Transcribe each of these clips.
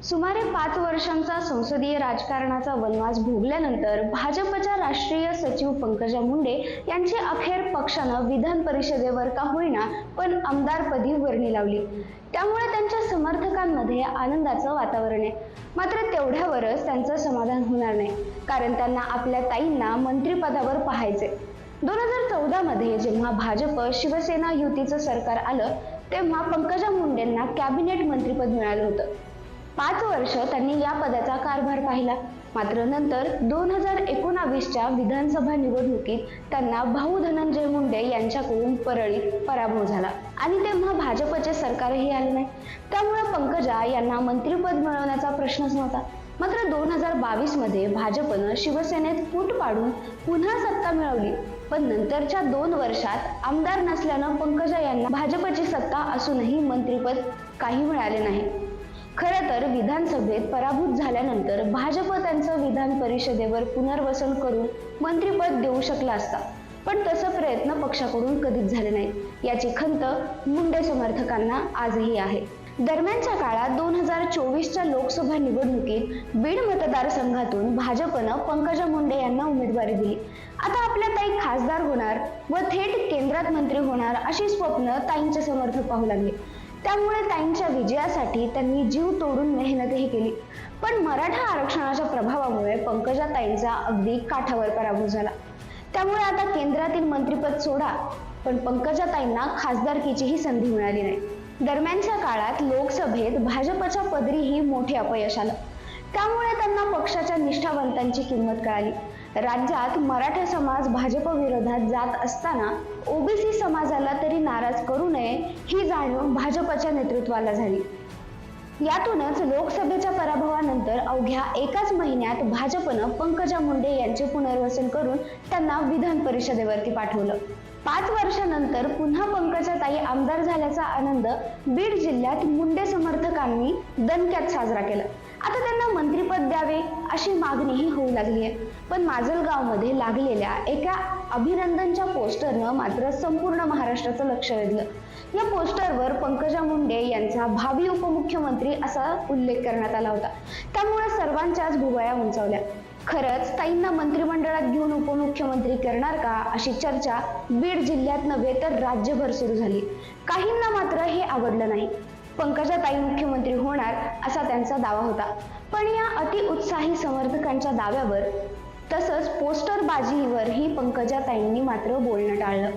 सुमारे पाच वर्षांचा संसदीय राजकारणाचा वनवास भोगल्यानंतर भाजपच्या राष्ट्रीय सचिव पंकजा मुंडे यांची अखेर पक्षानं विधान परिषदेवर का होईना पण आमदारपदी वर्णी लावली. त्यामुळे त्यांच्या समर्थकांमध्ये आनंदाचं वातावरण आहे. मात्र तेवढ्यावरच त्यांचं समाधान होणार नाही कारण त्यांना आपल्या ताईंना मंत्रिपदावर पाहायचे दोन हजार चौदामध्ये जेव्हा भाजप शिवसेना युतीचं सरकार आलं तेव्हा पंकजा मुंडेंना कॅबिनेट मंत्रीपद मिळालं होतं. पाच वर्ष त्यांनी या पदाचा कारभार पाहिला. मात्र नंतर दोन हजार एकोणावीसच्या विधानसभा निवडणुकीत त्यांना भाऊ धनंजय मुंडे यांच्याकडून परळीत पराभव झाला आणि तेव्हा भाजपचे सरकारही आले नाही. त्यामुळे पंकजा यांना मंत्रिपद मिळवण्याचा प्रश्नच नव्हता. मात्र दोन हजार बावीसमध्ये भाजपनं शिवसेनेत फूट पाडून पुन्हा सत्ता मिळवली. पण नंतरच्या दोन वर्षात आमदार नसल्यानं पंकजा यांना भाजपची सत्ता असूनही मंत्रिपद काही मिळाले नाही. खरं तर विधानसभेत पराभूत झाल्यानंतर भाजप त्यांचं विधान परिषदेवर पुनर्वसन करून मंत्रिपद देऊ शकला असता. पण तसं प्रयत्न पक्षाकडून कधीच झाले नाही याची खंत मुंडे समर्थकांना आजही आहे. दरम्यानच्या काळात दोन हजार चोवीसच्या लोकसभा निवडणुकीत बीड मतदारसंघातून भाजपनं पंकजा मुंडे यांना उमेदवारी दिली. आता आपल्या ताई खासदार होणार व थेट केंद्रात मंत्री होणार अशी स्वप्न ताईंचे समर्थक पाहू लागले. त्यामुळे ताईंच्या विजयासाठी त्यांनी जीव तोडून मेहनतही केली. पण मराठा आरक्षणाच्या प्रभावामुळे पंकजा ताईंचा अगदी काठावर पराभव झाला. त्यामुळे आता केंद्रातील मंत्रीपद सोडा पण पंकजा ताईंना खासदारकीचीही संधी मिळाली नाही. दरम्यानच्या काळात लोकसभेत भाजपच्या पदरीही मोठे अपयश आलं. त्यामुळे त्यांना पक्षाच्या निष्ठावंतांची किंमत कळाली. राज्यात मराठा समाज भाजप विरोधात जात असताना ओबीसी समाजाला तरी नाराज करू नये ही जाणीव भाजपच्या नेतृत्वाला झाली. यातूनच लोकसभेच्या पराभवानंतर अवघ्या एकाच महिन्यात भाजपनं पंकजा मुंडे यांचे पुनर्वसन करून त्यांना विधान परिषदेवरती पाठवलं. पाच वर्षानंतर पुन्हा पंकजा ताई आमदार झाल्याचा आनंद बीड जिल्ह्यात मुंडे समर्थकांनी दणक्यात साजरा केला. आता त्यांना मंत्रिपद द्यावे अशी मागणीही होऊ लागली आहे. पण माजलगावमध्ये लागलेल्या एका अभिनंदनच्या पोस्टरनं मात्र संपूर्ण महाराष्ट्राचं लक्ष वेधलं. या पोस्टरवर पंकजा मुंडे यांचा भावी उपमुख्यमंत्री असा उल्लेख करण्यात आला होता. त्यामुळे सर्वांच्याच भुवया उंचावल्या. खरंच ताईंना मंत्रिमंडळात घेऊन उपमुख्यमंत्री करणार का अशी चर्चा बीड जिल्ह्यात नव्हे तर राज्यभर सुरू झाली. काहींना मात्र हे आवडलं नाही. पंकजा ताई मुख्यमंत्री होणार असा त्यांचा दावा होता. पण या अति उत्साही समर्थकांच्या दाव्यावर तसंच पोस्टर बाजीवरही पंकजा ताईंनी मात्र बोलणं टाळलं.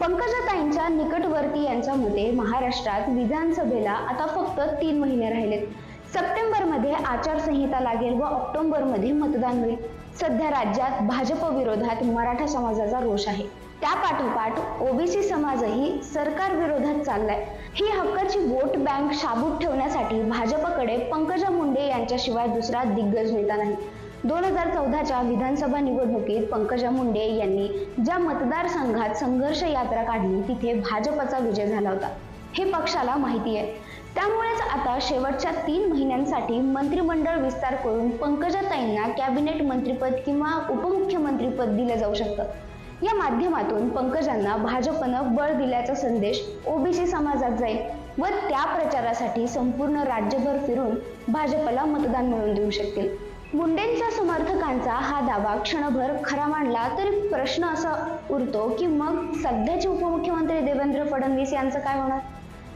पंकजाताईंच्या निकटवर्ती यांच्या मते महाराष्ट्रात विधानसभेला आता फक्त तीन महिने राहिलेत. सप्टेंबरमध्ये आचारसंहिता लागेल व ऑक्टोबरमध्ये मतदान होईल. सध्या राज्यात भाजप विरोधात मराठा समाजाचा रोष आहे. त्या पाठोपाठ ओबीसी समाजही सरकार विरोधात चाललाय. ही हक्काची वोट बँक शाबूत ठेवण्यासाठी भाजपकडे पंकजा मुंडे यांच्याशिवाय दुसरा दिग्गज नेता नाही. दोन हजार चौदाच्या विधानसभा निवडणुकीत पंकजा मुंडे यांनी ज्या मतदारसंघात संघर्ष यात्रा काढली तिथे भाजपचा विजय झाला होता. हे पक्षाला माहिती आहे. त्यामुळेच आता शेवटच्या तीन महिन्यांसाठी मंत्रिमंडळ विस्तार करून पंकजाताईंना कॅबिनेट मंत्रीपद किंवा उपमुख्यमंत्रीपद दिलं जाऊ शकतं. या माध्यमातून पंकजांना भाजपनं बळ दिल्याचा संदेश ओबीसी समाजात जाईल व त्या प्रचारासाठी संपूर्ण राज्यभर फिरून भाजपला मतदान मिळवून देऊ शकतील. मुंडेंच्या समर्थकांचा हा दावा क्षणभर खरा मांडला तरी प्रश्न असा उरतो की मग सध्याचे उपमुख्यमंत्री देवेंद्र फडणवीस यांचं काय होणार?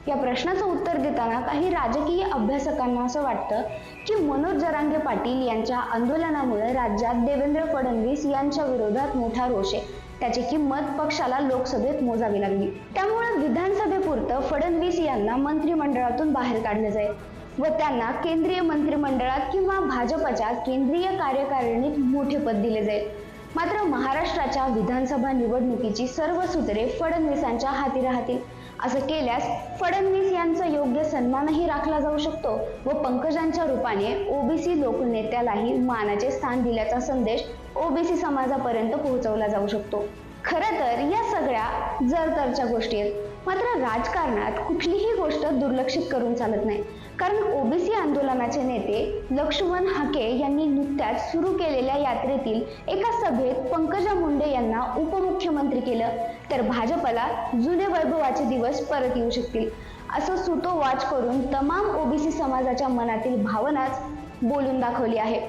या प्रश्नाचं उत्तर देताना काही राजकीय अभ्यासकांना असं वाटतं की मनोज जरांगे पाटील यांच्या आंदोलनामुळे राज्यात देवेंद्र फडणवीस यांच्या विरोधात मोठा रोष आहे. त्याची किंमत पक्षाला लोकसभेत मोजावी लागली. त्यामुळे विधानसभेपुरतं फडणवीस यांना मंत्रिमंडळातून बाहेर काढलं जाईल व त्यांना केंद्रीय मंत्रिमंडळात किंवा भाजपच्या केंद्रीय कार्यकारिणीत मोठे पद दिले जाईल. मात्र महाराष्ट्राच्या विधानसभा निवडणुकीची सर्व सूत्रे फडणवीसांच्या हाती राहतील. असं केल्यास फडणवीस यांचा योग्य सन्मानही राखला जाऊ शकतो व पंकजांच्या रूपाने ओबीसी लोकनेत्यालाही मानाचे स्थान दिल्याचा संदेश ओबीसी समाजापर्यंत पोहोचवला जाऊ शकतो. खरं तर या सगळ्या जरतरच्या गोष्टी आहेत मात्र राजकारणात कुठलीही गोष्ट दुर्लक्षित करून चालत नाही. कारण ओबीसी आंदोलनाचे नेते लक्ष्मण हाके यांनी नुकत्याच सुरू केलेल्या यात्रेतील एका सभेत पंकजा मुंडे यांना उपमुख्यमंत्री केलं. तर भाजपला जुने वैभवाचे दिवस परत येऊ शकतील. असं सुतोवाच करून तमाम ओबीसी समाजाच्या मनातील भावनाच बोलून दाखवली आहे.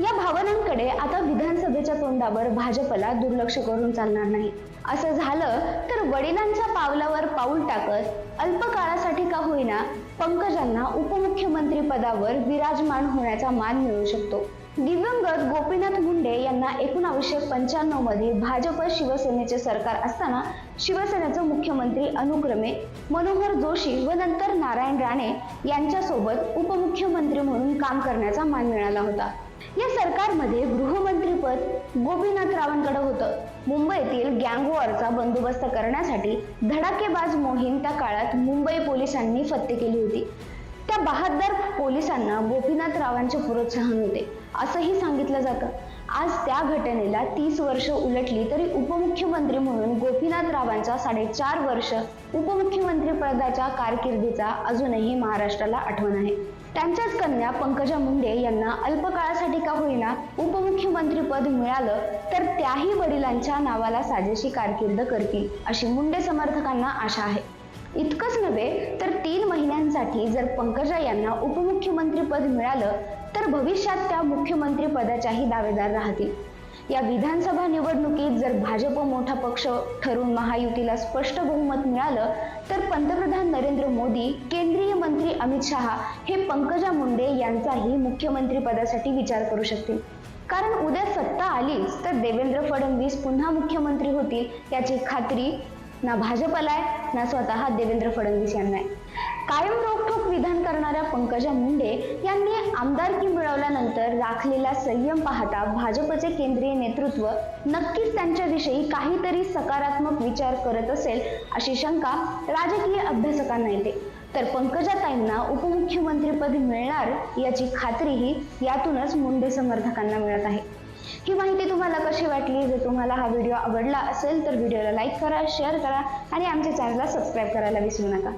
या भावनांकडे आता विधानसभेच्या तोंडावर भाजपला दुर्लक्ष करून चालणार नाही. असं झालं तर वडिलांच्या पावलावर पाऊल टाकत अल्प काळासाठी का होईना पंकजांना उपमुख्यमंत्री पदावर विराजमान होण्याचा मान मिळू शकतो. दिवंगत गोपीनाथ मुंडे यांना एकोणावीसशे पंच्याण्णवमध्ये भाजप शिवसेनेचे सरकार असताना शिवसेनेचे मुख्यमंत्री अनुक्रमे मनोहर जोशी व नंतर नारायण राणे यांच्यासोबत उपमुख्यमंत्री म्हणून काम करण्याचा मान मिळाला होता. या सरकारमध्ये गृहमंत्रीपद गोपीनाथ रावांकडे होतं. मुंबईतील गँगवॉरचा बंदोबस्त करण्यासाठी धडाकेबाज मोहीम त्या काळात मुंबई पोलिसांनी फत्ते केली होती. त्या बहादर पोलिसांना गोपीनाथ रावांचे प्रोत्साहन होते असंही सांगितलं जातं. आज त्या घटनेला तीस वर्ष उलटली तरी उपमुख्यमंत्री म्हणून गोपीनाथ रावांचा साडेचार वर्ष उपमुख्यमंत्री पदाच्या कारकिर्दीचा अजूनही महाराष्ट्राला आठवण आहे. त्यांच्याच कन्या पंकजा मुंडे यांना अल्प काळासाठी का होईना उपमुख्यमंत्री पद मिळालं तर त्याही वडिलांच्या नावाला साजेशी कारकीर्द करतील अशी मुंडे समर्थकांना आशा आहे. इतकंच नव्हे तर तीन महिन्यांसाठी जर पंकजा यांना उपमुख्यमंत्री पद मिळालं तर भविष्यात त्या मुख्यमंत्री पदाच्याही दावेदार राहतील. या विधानसभा निवडणुकीत जर भाजप मोठा पक्ष ठरून महायुतीला स्पष्ट बहुमत मिळालं तर पंतप्रधान नरेंद्र मोदी केंद्रीय मंत्री अमित शहा हे पंकजा मुंडे यांचाही मुख्यमंत्री पदासाठी विचार करू शकतील. कारण उद्या सत्ता आलीच तर देवेंद्र फडणवीस पुन्हा मुख्यमंत्री होतील याची खात्री ना भाजपला आहे ना स्वतः देवेंद्र फडणवीस यांना आहे. कायम रोखोक विधान करणाऱ्या पंकजा मुंडे यांनी आमदारकी मिळवल्यानंतर राखलेला संयम पाहता भाजपचे केंद्रीय नेतृत्व नक्कीच त्यांच्याविषयी काहीतरी सकारात्मक विचार करत असेल अशी शंका राजकीय अभ्यासकांना येते. तर पंकजाताईंना उपमुख्यमंत्रीपद मिळणार याची खात्रीही यातूनच मुंडे समर्थकांना मिळत आहे. ही माहिती तुम्हाला कशी वाटली? जर तुम्हाला हा व्हिडिओ आवडला असेल तर व्हिडिओला लाईक करा शेअर करा आणि आमच्या चॅनलला सबस्क्राईब करायला विसरू नका.